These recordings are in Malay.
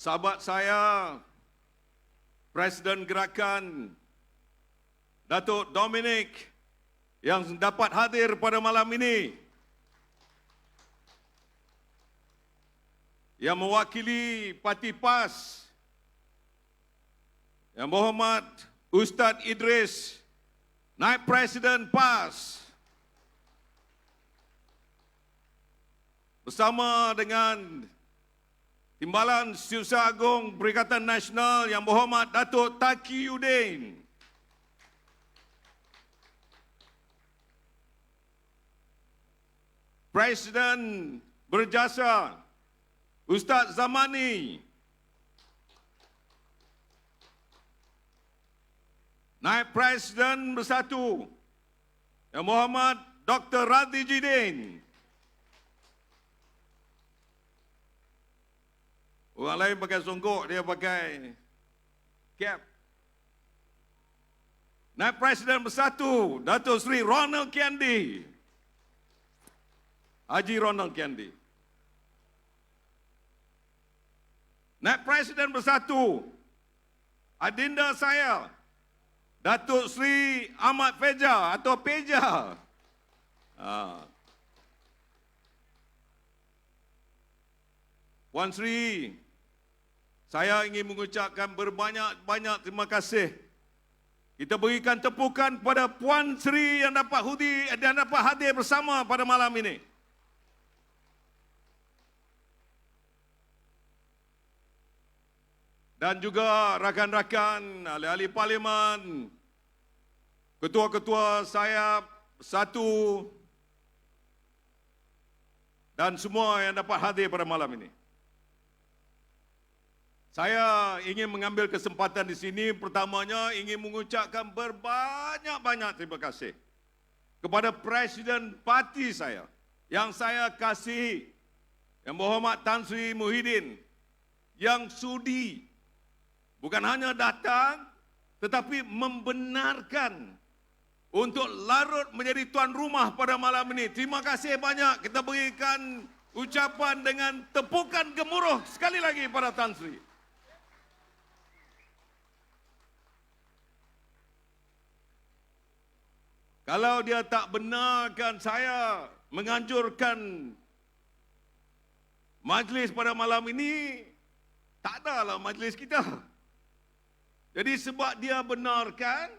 sahabat saya, Presiden Gerakan Datuk Dominic yang dapat hadir pada malam ini. Yang mewakili Parti PAS Yang berhormat Ustaz Idris, Naib Presiden PAS. Bersama dengan Timbalan Setiausaha Agung Perikatan Nasional yang berhormat Datuk Taki Udin. Presiden Berjasa Ustaz Zamani. Naib Presiden Bersatu Yang Berhormat Dr. Radhi Jidin. Orang lain pakai songkok, dia pakai cap. Naib Presiden Bersatu, Datuk Seri Ronald Kendi. Haji Ronald Kendi. Naib Presiden Bersatu, Adinda saya, Datuk Seri Ahmad Feja atau Peja. Ha. Puan Sri, saya ingin mengucapkan berbanyak-banyak terima kasih. Kita berikan tepukan kepada Puan Sri yang dapat hudi dan dapat hadir bersama pada malam ini. Dan juga rakan-rakan ahli-ahli parlimen, ketua-ketua saya satu dan semua yang dapat hadir pada malam ini. Saya ingin mengambil kesempatan di sini pertamanya ingin mengucapkan berbanyak-banyak terima kasih kepada Presiden Parti saya yang saya kasih yang berhormat Tan Sri Muhyiddin yang sudi bukan hanya datang tetapi membenarkan untuk larut menjadi tuan rumah pada malam ini. Terima kasih banyak kita berikan ucapan dengan tepukan gemuruh sekali lagi pada Tan Sri. Kalau dia tak benarkan saya menganjurkan majlis pada malam ini, tak adalah majlis kita. Jadi sebab dia benarkan,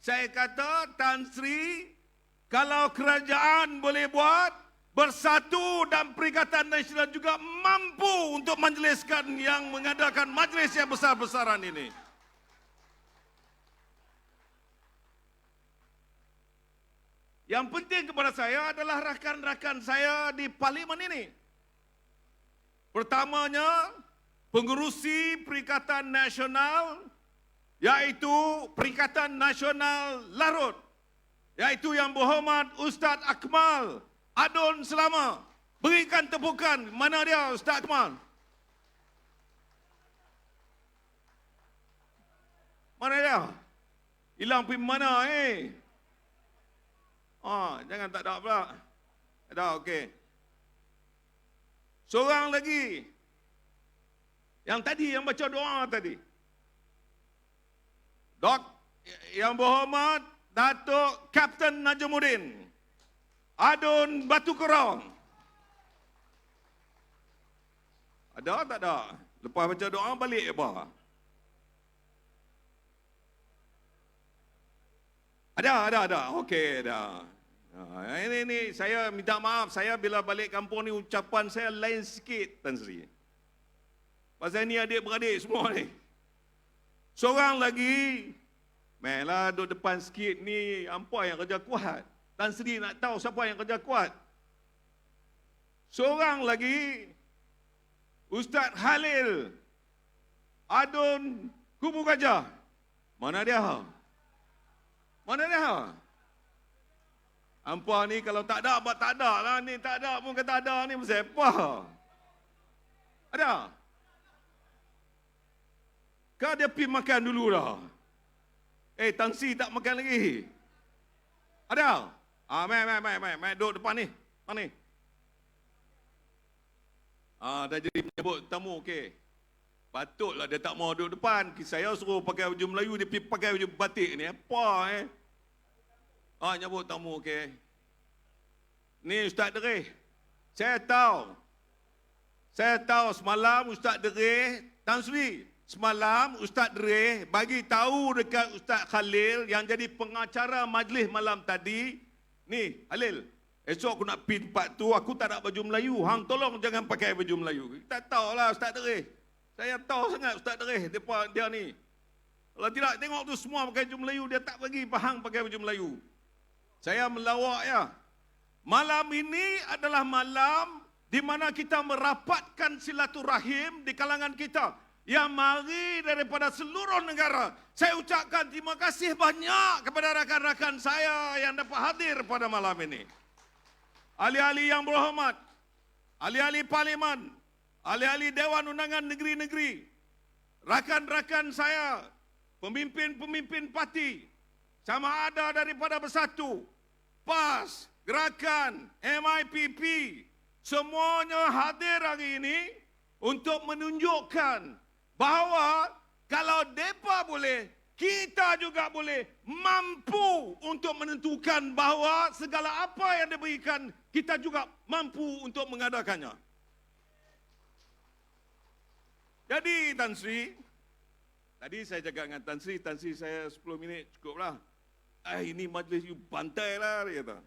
saya kata Tan Sri, kalau kerajaan boleh buat, bersatu dan Perikatan Nasional juga mampu untuk menjelaskan yang mengadakan majlis yang besar-besaran ini. Yang penting kepada saya adalah rakan-rakan saya di parlimen ini. Pertamanya, pengurusi Perikatan Nasional yaitu Perikatan Nasional Larut yaitu yang berhormat Ustaz Akmal Adun Selama. Berikan tepukan. Mana dia Ustaz Akmal? Mana dia? Hilang pergi mana eh? Ah, jangan tak ada pula. Ada, okey. Seorang lagi. Yang tadi, yang baca doa tadi. Dok, yang berhormat, Datuk Kapten Najumuddin. Adun Batu Kerong. Ada tak ada? Lepas baca doa, balik apa? Ada, ada, ada. Okey, ada. Ha, ini, ini, saya minta maaf. Saya bila balik kampung ni, ucapan saya lain sikit, Tan Sri. Pasal ni adik-beradik semua ni. Seorang lagi, Melah duduk depan sikit ni, apa yang kerja kuat. Tan Sri nak tahu siapa yang kerja kuat. Seorang lagi, Ustaz Halil, Adun Kubu Gajah. Mana dia? Mana dia? Hampa ni kalau tak ada, apa tak ada lah ni. Tak ada pun kata ada ni. Pasal apa? Ada? Kau dia pergi makan dulu dah. Eh, Tangsi tak makan lagi. Ada? Ah, mai, mai, mai, mai, mai, duduk depan ni. Mana ni? Ah, dah jadi menyebut tamu, okey. Patutlah dia tak mau duduk depan. Saya suruh pakai baju Melayu, dia pergi pakai baju batik ni. Apa eh? Ah, nyambut tamu, okey. Ni Ustaz Derih. Saya tahu. Saya tahu semalam Ustaz Derih, Tan Sri, semalam Ustaz Derih bagi tahu dekat Ustaz Khalil yang jadi pengacara majlis malam tadi. Ni, Khalil, esok aku nak pergi tempat tu, aku tak nak baju Melayu. Hang tolong jangan pakai baju Melayu. Kita tahulah Ustaz Derih. Saya tahu sangat Ustaz Dereh, dia, dia ni. Kalau tidak, tengok tu semua pakai baju Melayu, dia tak bagi pahang pakai baju Melayu. Saya melawak ya. Malam ini adalah malam di mana kita merapatkan silaturahim di kalangan kita yang mari daripada seluruh negara. Saya ucapkan terima kasih banyak kepada rakan-rakan saya yang dapat hadir pada malam ini. Ahli-ahli yang berhormat, ahli-ahli parlimen, ahli-ahli Dewan Undangan Negeri-Negeri, rakan-rakan saya, pemimpin-pemimpin parti, sama ada daripada Bersatu, PAS, Gerakan, MIPP, semuanya hadir hari ini untuk menunjukkan bahawa kalau mereka boleh, kita juga boleh mampu untuk menentukan bahawa segala apa yang diberikan, kita juga mampu untuk mengadakannya. Jadi Tan Sri, tadi saya cakap dengan Tan Sri, Tan Sri saya 10 minit cukuplah. Ah ini majlis you bantai lah dia kata.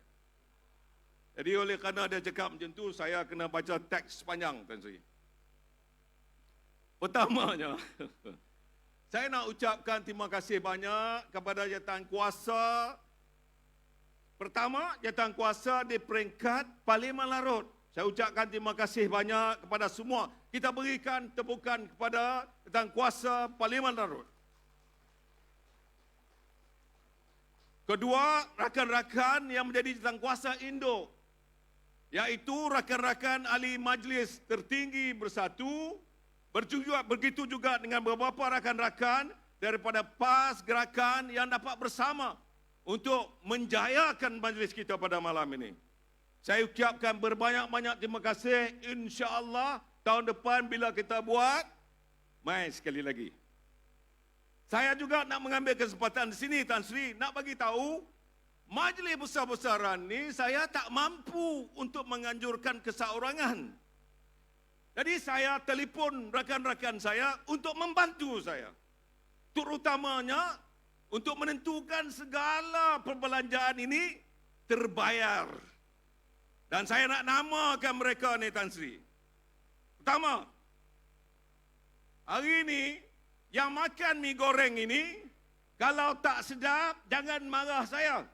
Jadi oleh kerana dia cakap macam tu, saya kena baca teks sepanjang Tan Sri. Pertamanya, saya nak ucapkan terima kasih banyak kepada jawatan kuasa. Pertama, jawatan kuasa di peringkat Parlimen Larut. Saya ucapkan terima kasih banyak kepada semua. Kita berikan tepukan kepada tentang kuasa Parlimen Darul. Kedua, rakan-rakan yang menjadi tentang kuasa Indo. Iaitu rakan-rakan ahli majlis tertinggi bersatu. Berjuga, begitu juga dengan beberapa rakan-rakan daripada PAS gerakan yang dapat bersama untuk menjayakan majlis kita pada malam ini. Saya ucapkan berbanyak-banyak terima kasih. InsyaAllah tahun depan bila kita buat, mai sekali lagi. Saya juga nak mengambil kesempatan di sini Tan Sri nak bagi tahu majlis besar-besaran ni saya tak mampu untuk menganjurkan keseorangan. Jadi saya telefon rakan-rakan saya untuk membantu saya. Terutamanya untuk menentukan segala perbelanjaan ini terbayar. Dan saya nak namakan mereka ni Tan Sri. Pertama, hari ini yang makan mi goreng ini, kalau tak sedap, jangan marah saya.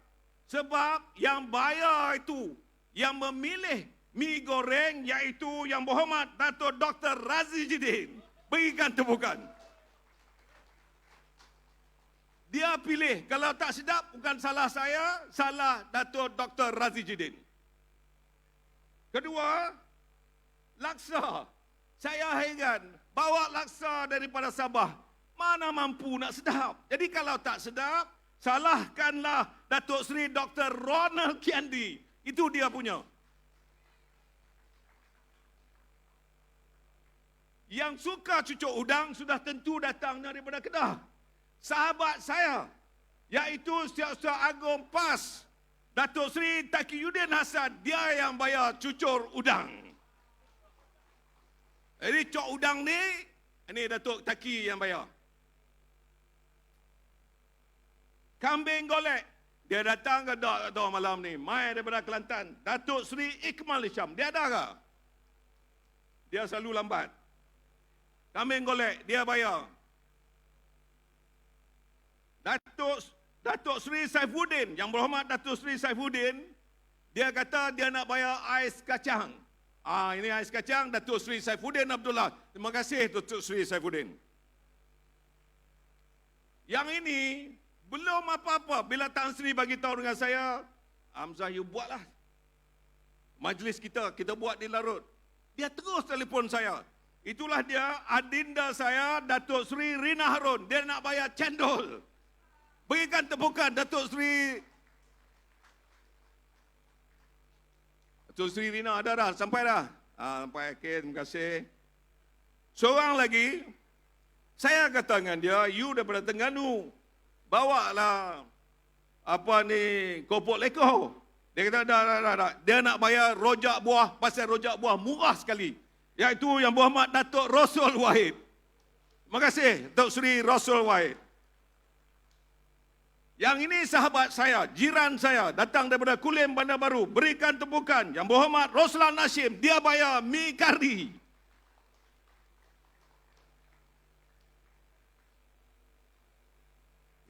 Sebab yang bayar itu, yang memilih mi goreng iaitu yang berhormat Dato' Dr. Razi Jidin. Berikan tepukan. Dia pilih, kalau tak sedap bukan salah saya, salah Dato' Dr. Razi Jidin. Kedua, laksa. Saya heran, bawa laksa daripada Sabah. Mana mampu nak sedap? Jadi kalau tak sedap, salahkanlah Datuk Seri Dr. Ronald Kiandi. Itu dia punya. Yang suka cucuk udang sudah tentu datang daripada Kedah. Sahabat saya, iaitu Siap-Siap Agong PAS, Datuk Seri Yudin Hasan, dia yang bayar cucur udang. Jadi cok udang ni, ini Datuk Taki yang bayar. Kambing golek, dia datang ke tak tahu malam ni, mai daripada Kelantan. Datuk Seri Ikmal Isyam, dia ada ke? Dia selalu lambat. Kambing golek, dia bayar. Datuk Datuk Seri Saifuddin, yang berhormat Datuk Seri Saifuddin, dia kata dia nak bayar ais kacang. Ah ini ais kacang Datuk Seri Saifuddin Abdullah. Terima kasih Datuk Seri Saifuddin. Yang ini belum apa-apa bila Tan Sri bagi tahu dengan saya, Hamzah you buatlah. Majlis kita kita buat di Larut. Dia terus telefon saya. Itulah dia adinda saya Datuk Seri Rina Harun. Dia nak bayar cendol. Berikan tepukan Datuk Seri Datuk Seri Rina ada dah sampai dah. Ha, sampai okay, terima kasih. Seorang lagi Saya kata dengan dia, you daripada Tengganu. Bawa lah apa ni kopok leko. Dia kata dah, dah, dah, dah. Dia nak bayar rojak buah, pasal rojak buah murah sekali. Iaitu yang Muhammad Datuk Rasul Wahid. Terima kasih Datuk Seri Rasul Wahid. Yang ini sahabat saya, jiran saya, datang daripada Kulim Bandar Baru. Berikan tepukan. Yang Muhammad Roslan Nashim, dia bayar mi kari.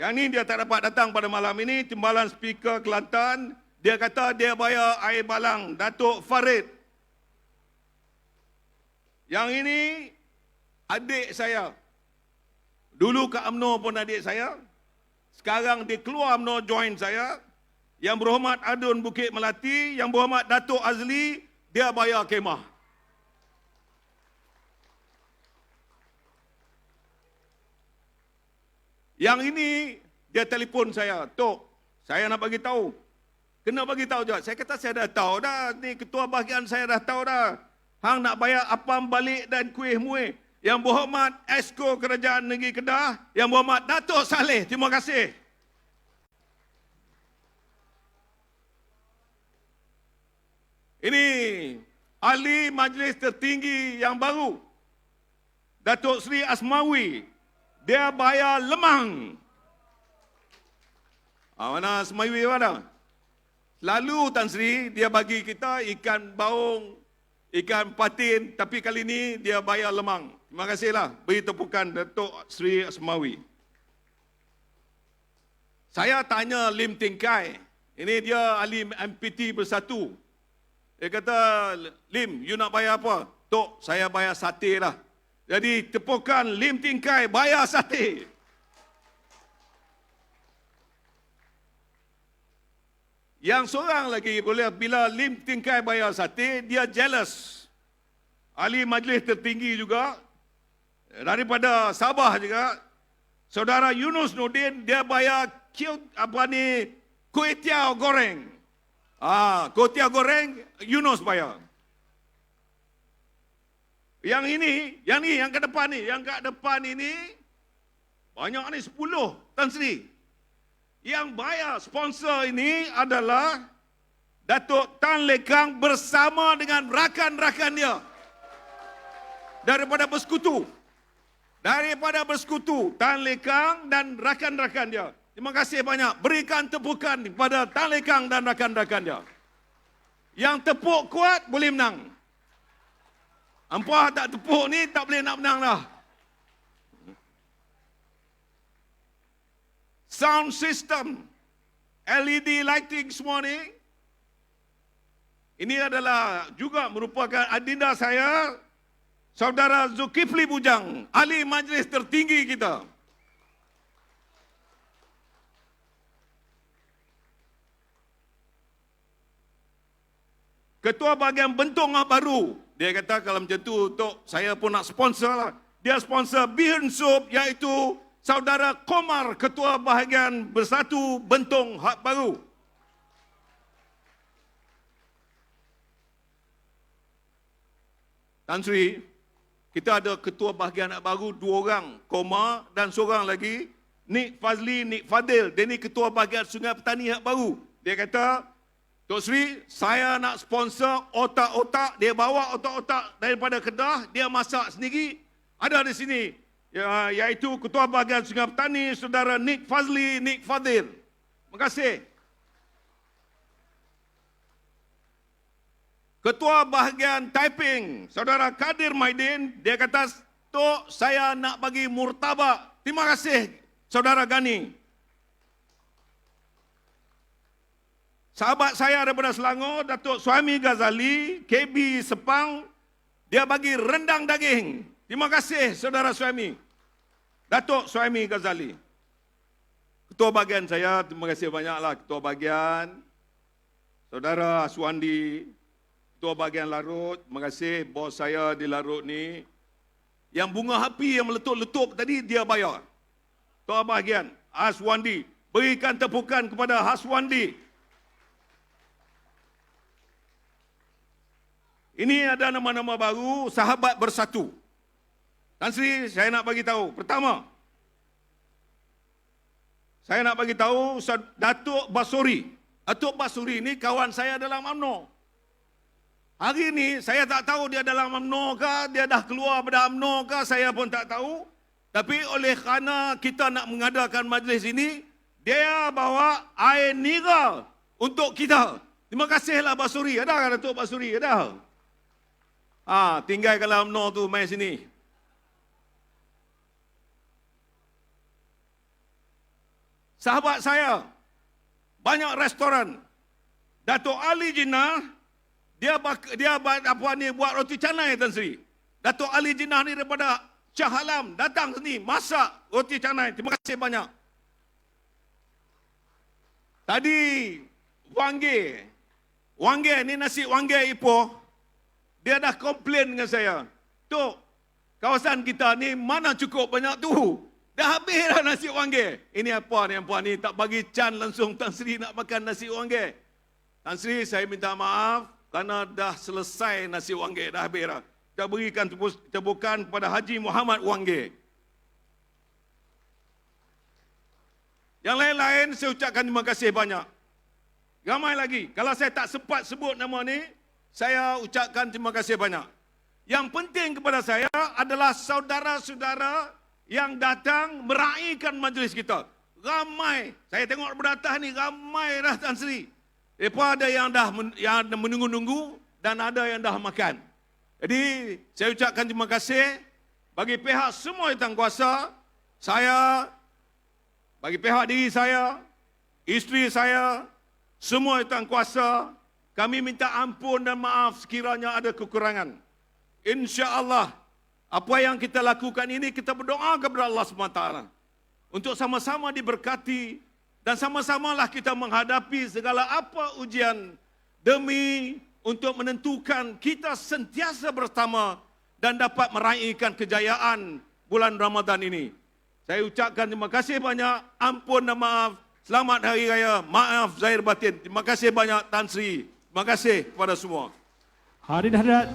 Yang ini dia tak dapat datang pada malam ini. Timbalan speaker Kelantan. Dia kata dia bayar air balang. Datuk Farid. Yang ini adik saya. Dulu Kak UMNO pun adik saya. Sekarang dia keluar UMNO join saya. Yang berhormat Adun Bukit Melati. Yang berhormat Datuk Azli. Dia bayar kemah. Yang ini dia telefon saya, "Tok, saya nak bagi tahu." Kena bagi tahu je. Saya kata saya dah tahu dah. Ni ketua bahagian saya dah tahu dah. Hang nak bayar apam balik dan kuih muih. Yang berhormat Esko Kerajaan Negeri Kedah, yang berhormat Datuk Saleh. Terima kasih. Ini ahli majlis tertinggi yang baru. Datuk Seri Asmawi. Dia bayar lemang. Ah, mana Asmawi mana? Lalu Tan Sri dia bagi kita ikan baung, ikan patin, tapi kali ini dia bayar lemang. Terima kasihlah. Beri tepukan Datuk Sri Asmawi. Saya tanya Lim Tingkai. Ini dia ahli MPT bersatu. Dia kata, Lim, you nak bayar apa? Tok, saya bayar sate lah. Jadi tepukan Lim Tingkai bayar sate. Yang seorang lagi boleh bila Lim Tingkai bayar sate, dia jealous. Ahli majlis tertinggi juga daripada Sabah juga. Saudara Yunus Nudin dia bayar kiu apa ni kuih tiaw goreng. Ah, kuih tiaw goreng Yunus bayar. Yang ini, yang ni, yang ke depan ni, yang ke depan ini banyak ni 10 Tan Sri. Yang bayar sponsor ini adalah Datuk Tan Lekang bersama dengan rakan-rakan dia. Daripada bersekutu. Daripada bersekutu Tan Lekang dan rakan-rakan dia. Terima kasih banyak. Berikan tepukan kepada Tan Lekang dan rakan-rakan dia. Yang tepuk kuat boleh menang. Ampah tak tepuk ni tak boleh nak menang dah. Sound system, LED lighting semua ni. Ini adalah juga merupakan adinda saya, Saudara Zulkifli Bujang, ahli majlis tertinggi kita. Ketua bahagian bentung baru. Dia kata kalau macam tu, Tok, saya pun nak sponsor lah. Dia sponsor Bihun Soup iaitu Saudara Komar, Ketua Bahagian Bersatu Bentung Hak Baru. Tan Sri, kita ada Ketua Bahagian Hak Baru dua orang, Komar dan seorang lagi, Nik Fazli, Nik Fadil. Dia ni Ketua Bahagian Sungai Petani Hak Baru. Dia kata, Tok Sri, saya nak sponsor otak-otak, dia bawa otak-otak daripada Kedah, dia masak sendiri. Ada di sini, ya, iaitu Ketua Bahagian Sungai Petani, Saudara Nik Fazli, Nik Fadil. Terima kasih. Ketua Bahagian Typing, Saudara Kadir Maidin, dia kata, Tok, saya nak bagi murtabak. Terima kasih, Saudara Gani. Sahabat saya daripada Selangor, Datuk Suami Ghazali, KB Sepang, dia bagi rendang daging. Terima kasih saudara Suami. Datuk Suami Ghazali. Ketua bagian saya, terima kasih banyaklah Ketua bagian. Saudara Aswandi, Ketua bagian Larut, terima kasih bos saya di Larut ni. Yang bunga api yang meletup-letup tadi, dia bayar. Ketua bagian, Aswandi. Berikan tepukan kepada Haswandi. Ini ada nama-nama baru, sahabat bersatu. Tan Sri, saya nak bagi tahu. Pertama, saya nak bagi tahu Datuk Basuri. Datuk Basuri ni kawan saya dalam UMNO. Hari ini saya tak tahu dia dalam UMNO ke, dia dah keluar pada UMNO ke, saya pun tak tahu. Tapi oleh kerana kita nak mengadakan majlis ini, dia bawa air nira untuk kita. Terima kasihlah Basuri. Ada kan Datuk Basuri? Ada. Ah, tinggal kalau UMNO tu main sini. Sahabat saya, banyak restoran. Datuk Ali Jinnah, dia dia apa ni buat roti canai Tan Sri. Datuk Ali Jinnah ni daripada Shah Alam datang sini masak roti canai. Terima kasih banyak. Tadi Wangge, Wangge ni nasi Wangge Ipoh, dia dah komplain dengan saya. Tok, kawasan kita ni mana cukup banyak tu? Dah habis dah nasi Wangge. Ini apa ni, apa ni? Tak bagi can langsung Tan Sri nak makan nasi Wangge. Tan Sri, saya minta maaf kerana dah selesai nasi Wangge. Dah habis dah. Kita berikan tepukan kepada Haji Muhammad Wangge. Yang lain-lain saya ucapkan terima kasih banyak. Ramai lagi. Kalau saya tak sempat sebut nama ni, saya ucapkan terima kasih banyak. Yang penting kepada saya adalah saudara-saudara yang datang meraihkan majlis kita. Ramai. Saya tengok beratas ni ramai dah Tan Sri. Lepas ada yang dah yang menunggu-nunggu dan ada yang dah makan. Jadi saya ucapkan terima kasih bagi pihak semua yang kuasa. Saya bagi pihak diri saya, isteri saya, semua yang kuasa, kami minta ampun dan maaf sekiranya ada kekurangan. Insya Allah, apa yang kita lakukan ini kita berdoa kepada Allah SWT untuk sama-sama diberkati dan sama-samalah kita menghadapi segala apa ujian demi untuk menentukan kita sentiasa bersama dan dapat meraihkan kejayaan bulan Ramadan ini. Saya ucapkan terima kasih banyak, ampun dan maaf. Selamat Hari Raya, maaf zahir batin. Terima kasih banyak Tan Sri. Terima kasih kepada semua. Hadirin hadirat